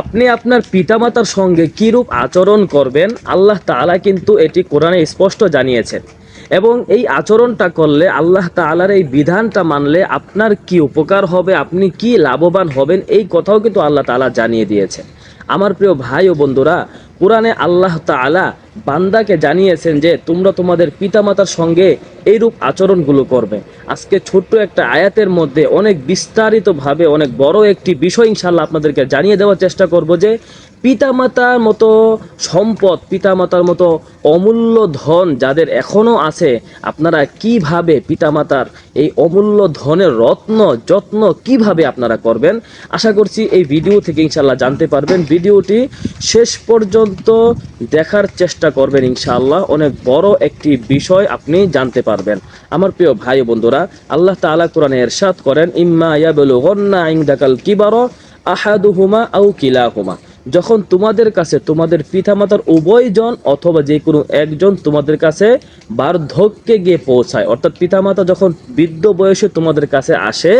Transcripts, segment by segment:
আপনি আপনার পিতামাতার সঙ্গে কীরূপ আচরণ করবেন, আল্লাহ তালা কিন্তু এটি কোরআনে স্পষ্ট জানিয়েছেন। এবং এই আচরণটা করলে আল্লাহ তালার এই বিধানটা মানলে আপনার কি উপকার হবে, আপনি কি লাভবান হবেন, এই কথাও কিন্তু আল্লাহ তালা জানিয়ে দিয়েছেন। আমার প্রিয় ভাই ও বন্ধুরা কোরআনে আল্লাহ তালা বান্দাকে জানিয়েছেন যে তোমরা তোমাদের পিতামাতার সঙ্গে এইরূপ আচরণগুলো করবে। আজকে ছোট্ট একটা আয়াতের মধ্যে অনেক বিস্তারিতভাবে, অনেক বড় একটি বিষয় ইনশাল্লাহ আপনাদেরকে জানিয়ে দেওয়ার চেষ্টা করব যে পিতামাতার মতো সম্পদ, পিতামাতার মতো অমূল্য ধন যাদের এখনও আছে, আপনারা কীভাবে পিতামাতার এই অমূল্য ধনের রত্ন, যত্ন কীভাবে আপনারা করবেন? আশা করছি এই ভিডিও থেকে ইনশাল্লাহ জানতে পারবেন। ভিডিওটি শেষ পর্যন্ত দেখার চেষ্টা করবেন ইনশাআল্লাহ। অনেক বড় একটি বিষয় আপনি জানতে পারবেন। আমার প্রিয় ভাই বন্ধুরা, আল্লাহ তাআলা কোরআনে এরশাদ করেন, ইম্মা ইয়াবলুগুন্না ইনদাকাল কিবারা আহাদুহুমা আও কিলাহুমা। যখন তোমাদের কাছে, তোমাদের পিতামাতার উভয়জন অথবা যে কোনো একজন তোমাদের কাছে বার্ধক্যে গিয়ে পৌঁছায়, অর্থাৎ পিতামাতা যখন বৃদ্ধ বয়সে তোমাদের কাছে আসে,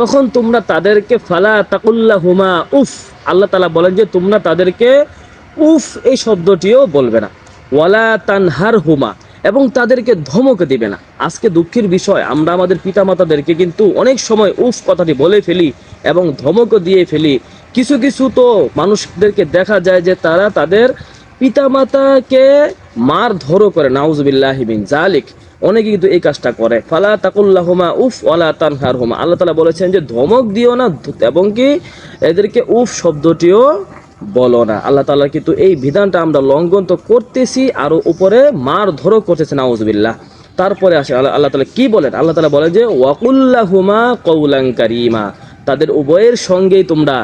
তখন তোমরা তাদেরকে ফালা তাকুল্লা হুমা উফ, আল্লাহ তালা বলেন যে তোমরা তাদেরকে উফ এই শব্দটিও বলবে না। ওয়ালা তানহার হুমা এবং তাদেরকে ধমক দিবে না। আজকে দুঃখের বিষয়, আমরা আমাদের পিতামাতাদেরকে কিন্তু অনেক সময় উফ কথাটি বলে ফেলি এবং ধমকও দিয়ে ফেলি। কিছু কিছু তো মানুষদেরকে দেখা যায় যে তারা তাদের পিতামাতাকে মার ধরো করে নাউজবিল্লাহিবিন জালিক অনেকে কিন্তু এই কাজটা করে। ফালা তাকুল্লাহুমা উফ ওয়ালা তানহার হুমা আল্লাহ তালা বলেছেন যে, ধমক দিও না, এবং কি এদেরকে উফ শব্দটিও বলো না। আল্লাহ তাআলা কিন্তু এই বিধানটা আমরা লঙ্ঘন তো করতেছি, আরও উপরে মার ধরো করতেছে, নাউজবিল্লাহ। তারপরে আসে, আল্লাহ আল্লাহ তালা কি বলেন? আল্লাহ তালা বলেন যে, ওয়াকুল্লাহুমা কৌলাং কারিমা। তাদের উভয়ের সঙ্গেই তোমরা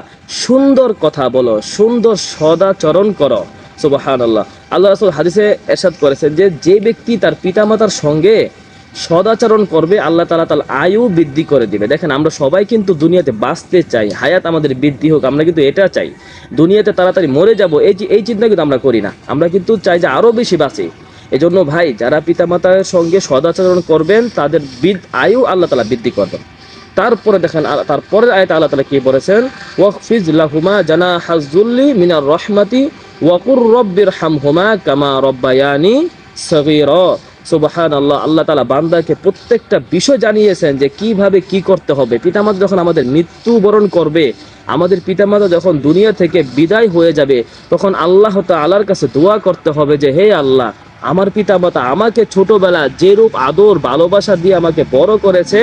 সুন্দর কথা বলো, সুন্দর সদাচরণ করো। সুবাহান আল্লাহ আল্লাহ রাসূল হাদিসে এরশাদ করেছেন যে যে ব্যক্তি তার পিতামাতার সঙ্গে সদাচরণ করবে, আল্লাহ তালা তার আয়ু বৃদ্ধি করে দিবে। দেখেন, আমরা সবাই কিন্তু দুনিয়াতে বাঁচতে চাই, হায়াত আমাদের বৃদ্ধি হোক, আমরা কিন্তু এটা চাই। দুনিয়াতে তাড়াতাড়ি মরে যাব, এই এই চিন্তা কিন্তু আমরা করি না। আমরা কিন্তু চাই যে আরও বেশি বাঁচি। এজন্য ভাই, যারা পিতামাতার সঙ্গে সদাচরণ করবেন, তাদের আয়ু আল্লাহ তালা বৃদ্ধি করবেন। তারপরে দেখেন তারপরের আয়তে আল্লাহ তালা কি বলেছেন? ওয়াকফিজ লাহুমা জানা হাজুল্লি মিনার রহমাতি ওয়াকুর রব্বির হামহুমা কামা রব্বায়ানি সগীর। সুবাহান আল্লাহ আল্লাহ তালা বান্দাকে প্রত্যেকটা বিষয় জানিয়েছেন যে কীভাবে কি করতে হবে। পিতামাতা যখন আমাদের মৃত্যুবরণ করবে, আমাদের পিতামাতা যখন দুনিয়া থেকে বিদায় হয়ে যাবে, তখন আল্লাহ তাআলার কাছে দোয়া করতে হবে যে, হে আল্লাহ, আমার পিতামাতা আমাকে ছোটবেলা যেরূপ আদর, ভালোবাসা দিয়ে আমাকে বড় করেছে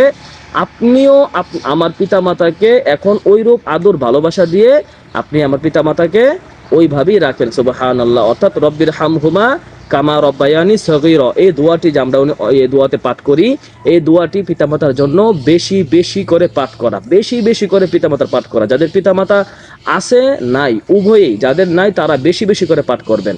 আপনিও আপ- আমার পিতামাতাকে এখন ওইরূপ আদর ভালোবাসা দিয়ে আপনি আমার পিতামাতাকে ওইভাবেই রাখেন সুবাহান আল্লাহ অর্থাৎ রব্বির হামহুমা কামা রব্বায়ানি সগীর। এই দোয়াটি যে আমরা এই দোয়াতে পাঠ করি, এই দোয়াটি পিতামাতার জন্য বেশি বেশি করে পাঠ করা, বেশি বেশি করে পিতামাতার পাঠ করা। যাদের পিতামাতা আছে, নাই, উভয়েই, যাদের নাই, তারা বেশি বেশি করে পাঠ করবেন।